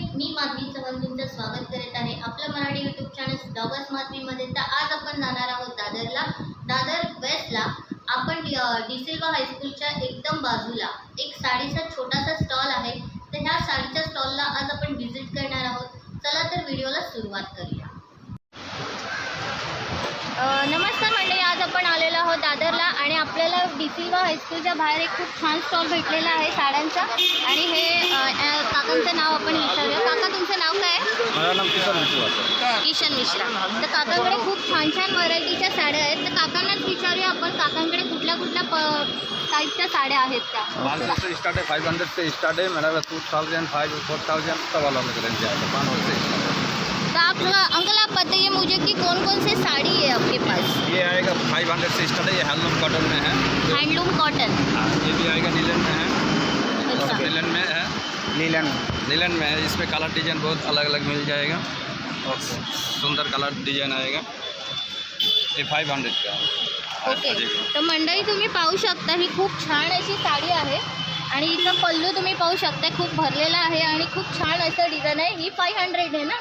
मी माधवी चव्हाण तुमचं स्वागत करत आहे. आपलं मराठी यूट्यूब चॅनल डॉगस माधवीमध्ये तर आज आपण जाणार आहोत दादरला. दादर वेस्टला आपण डिसिल्वा हायस्कूलच्या एकदम बाजूला. एक साडीचा छोटासा स्टॉल आहे. तर ह्या साडीच्या स्टॉलला आज आपण व्हिजिट करणार आहोत. चला तर व्हिडिओला सुरुवात करू डिसिल्वा हायस्कूलच्या बाहेर एक खूप छान स्टॉल भेटलेला आहे साड्यांचा. आणि हे अ, अ, काकांचं नाव आपण विचारूया. काका तुमचं नाव काय आहे? मेरा नाम किशन विश्वास है किशन मिश्रा. तर काकांकडे खूप छान छान व्हरायटीच्या साड्या आहेत. तर काकांनाच विचारूया आपण काकांकडे कुठल्या कुठल्या प टाईपच्या साड्या आहेत त्या? पाँच सौ से स्टार्ट है फाइव हंड्रेड से स्टार्ट है मेरा two thousand five four thousand सब अलग अलग रेंज है पाँच सौ से start है। तो आप अंकल आप बताइए मुझे कि कौन कौन से साड़ी है आपके पास? ये आएगा फाइव हंड्रेड से स्टार्ट है ये हैंडलूम कॉटन में है। Handloom cotton. हाँ, ये भी आएगा नीलन में है। अच्छा। नीलन में है। नीलन नीलन में है इसमें कलर डिज़ाइन बहुत अलग अलग मिल जाएगा। और सुंदर कलर डिज़ाइन आएगा। ये फाइव हंड्रेड का है। ओके। देखो। तर मंडळी तुम्ही पाहू शकता ही खूप छान अशी साडी आहे. आणि हिचा पल्लू तुम्ही पाहू शकता खूप भरलेला आहे आणि खूप छान असं डिझाईन आहे. ही फाय हंड्रेड आहे ना?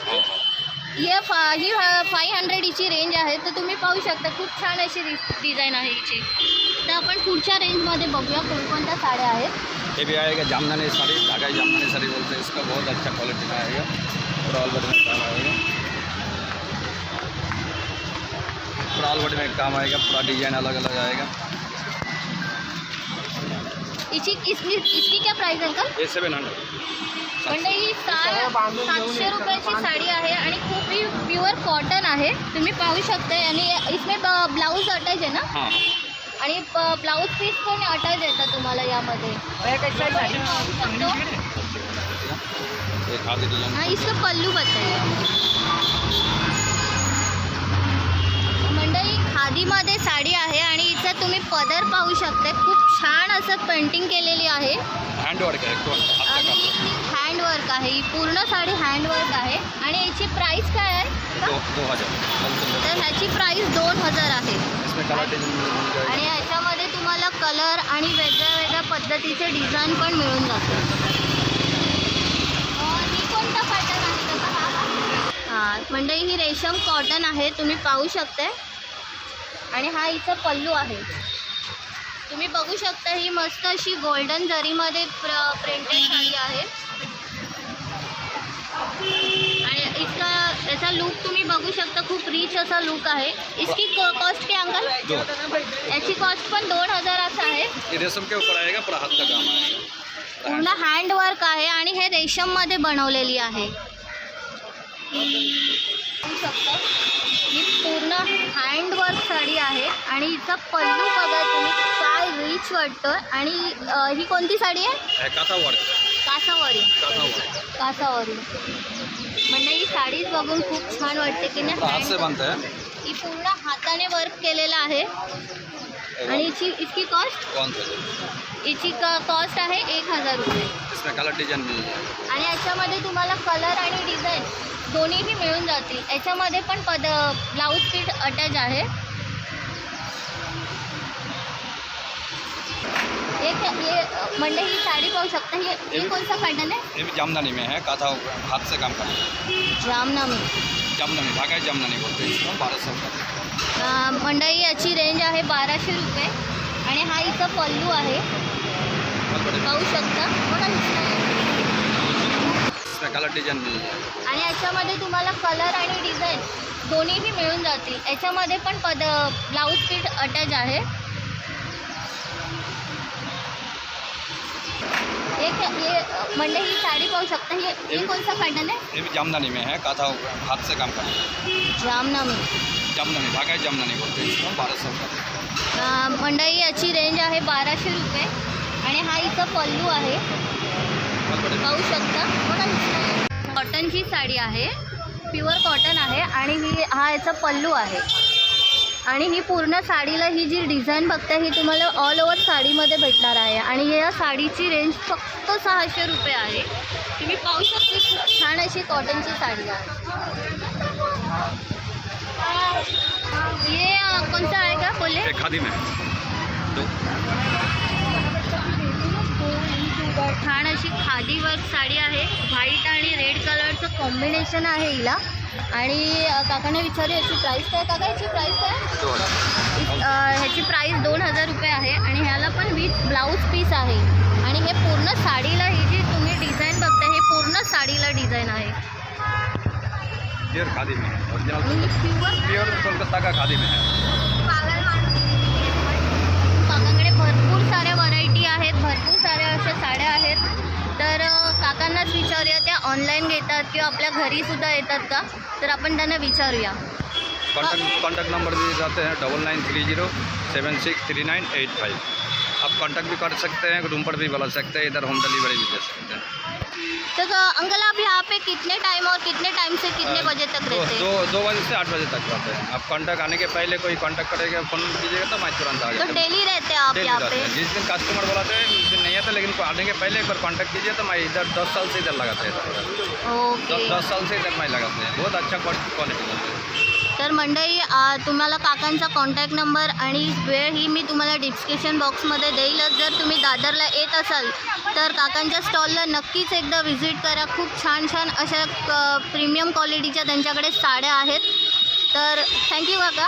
हाँ, हाँ। ये फा ही फाय हंड्रेड हिची रेंज आहे तर तुम्ही पाहू शकता खूप छान अशी डिझाईन आहे हिची. तर आपण पुढच्या रेंजमध्ये बघूया कोणकोणत्या साड्या आहेत. ये भी आएगा जामदानी साड़ी? धागा जामदानी साड़ी बोलते हैं इसका बहुत अच्छा क्वालिटी का आएगा पूरा ऑल बॉडी में काम आएगा. पूरा ऑल बॉडी में काम आएगा. पूरा डिज़ाइन अलग अलग आएगा. हिची इसकी इसकी क्या प्राइस है अंकल? ये सेवन हंड्रेड म्हणजे ही सा सातशे रुपयाची साडी आहे आणि खूप ही प्युअर कॉटन आहे. तुम्ही पाहू शकता आणि इसमें ब्लाऊज अटॅच आहे ना? हाँ. आणि ब्लाऊज पीस पण अटॅच येतं तुम्हाला यामध्ये. हाँ इसका पल्लू बताइए मंडळी खादीमध्ये साडी आहे आणि हिचं तुम्ही पदर पाहू शकता खूप छान असं पेंटिंग केलेली आहे. हैंड वर्क आहे ही पूर्ण साडी हँडवर्क आहे. आणि याची प्राईस काय आहे? तर ह्याची प्राईस दोन हजार आहे. आणि ह्याच्यामध्ये तुम्हाला कलर आणि वेगळ्या वेगळ्या पद्धतीचे डिझाईन पण मिळून जाते. ही त्याचा हा रेशम कॉटन आहे तुम्ही पाहू शकता. आणि हा हिचा पल्लू आहे. तुम्ही बघू शकता ही मस्त अशी गोल्डन जरीमध्ये प्र प्रिंटेड साडी आहे. लुक तुम्ही बघू शकता खूप रिच असा लुक आहे. इसकी कॉस्ट काय अंकल? याची कॉस्ट पण दोन हजाराचं आहे. ये रेशम के ऊपर आएगा पूरा हाथ का काम पूर्ण हँडवर्क आहे आणि हे रेशममध्ये बनवलेली आहे. ही पूर्ण हँडवर्क साडी आहे आणि हिचा पल्लू बघा तुम्ही काय रिच वाटतं आणि ही कोणती साडी आहे? वर्क कासावरी काथा वर्क कासावरी म्हणजे ही साडीच बघून खूप छान वाटते की नाही. बनता है? पूर्ण हाताने वर्क केलेलं आहे. आणि हिची इसकी कॉस्ट हिची कॉस्ट आहे एक हजार रुपये. आणि याच्यामध्ये तुम्हाला कलर आणि डिझाईन दोन्हीही मिळून जातील. याच्यामध्ये पण पद ब्लाऊज पीठ अटॅच आहे. एक म्हणजे ही साडी पाहू शकता ही ही कोणता पॅटर्न आहे? ये भी जामदानी में है काथा हाथ से काम करना है जामनामी है जामदानी बोलते हैं इसको बारह सौ मंडई याची रेंज आहे बाराशे रुपये आणि हा हिचा पल्लू आहे. पाहू शकता. बघा कलर जाएगा आणि याच्यामध्ये तुम्हाला कलर आणि डिझाईन दोन्हीही मिळून जातील. याच्यामध्ये पण पद ब्लाऊज पीठ अटॅच आहे. एक ये म्हणजे ही साडी पाहू शकता ही ही कोणता पॅटर्न आहे ये भी जामदानी में है काथा हाथ से काम करना है। जामनामी जामदानी है जामदानी बोलते हैं इसको बारह सौ का। अं, मंडई याची रेंज आहे बाराशे रुपये. आणि हा हिचा पल्लू आहे. बहुत बड़ी पाहू शकता. कॉटनची साडी आहे प्युअर कॉटन आहे आणि ही हा याचा पल्लू आहे. आणि ही पूर्ण साडीला ही जी डिझाईन बघता ही तुम्हाला ऑल ओव्हर साडीमध्ये भेटणार आहे. आणि या साडीची रेंज फक्त सहाशे रुपये आहे. तुम्ही पाहू शकता खूप छान अशी कॉटनची साडी आहे. ये कोणता आहे का? बोले खादी छान अशी खादी वर्क साडी आहे. व्हाईट आणि रेड कलरचं कॉम्बिनेशन आहे हिला. आणि काकाने विचारली याची प्राईस काय? काका याची प्राईस काय? ह्याची प्राईस दोन हजार रुपये आहे आणि ह्याला पण विथ ब्लाऊज पीस आहे. आणि हे पूर्ण साडीला ही जी तुम्ही डिझाईन बघता हे पूर्ण साडीला डिझाईन आहे. प्योर खादी में. है ओरिजिनल आणि प्युअर प्योर कोलकाता का खादी में. है काकाकडे भरपूर साऱ्या व्हरायटी आहेत भरपूर साऱ्या अशा साड्या आहेत. तर काकांनाच विचारूया ऑनलाईन घेतात किंवा आपल्या घरीसुद्धा येतात का? तर आपण त्यांना विचारूया. कॉन्टैक्ट कॉन्टैक्ट नंबर दिए जाते हैं double nine three zero seven six three nine eight five आप कांटेक्ट भी कर सकते हैं रूम पर भी बुला सकते हैं इधर होम डिलीवरी भी दे सकते हैं। तो अ, अंकल आप यहाँ पे कितने टाइम और कितने टाइम से कितने बजे तक रहते हैं? दो दो बजे से आठ बजे तक रहते हैं। आप कॉन्टैक्ट आने के पहले कोई कॉन्टैक्ट करेगा फ़ोन कीजिएगा तो मैं तुरंत आ तो डेली रहते हैं आप यहाँ पे? जिस दिन कस्टमर बुलाते हैं लेकिन आने के पहले एक बार कांटेक्ट कीजिए तो मैं इधर दस साल से इधर लगाते हैं। दस ओके। दस साल से इधर मैं लगाते हैं। बहुत अच्छा क्वालिटी है। तर मंडळी आ, तुम्हाला काकांचा कॉन्टॅक्ट नंबर आणि वेळ ही मी तुम्हाला डिस्क्रिप्शन बॉक्समध्ये देईलच. जर तुम्ही दादरला येत असाल तर काकांच्या स्टॉलला नक्कीच एकदा व्हिजिट करा. खूप छान छान अशा प्रीमियम क्वालिटीच्या त्यांच्याकडे साड्या आहेत. तर थँक्यू काका.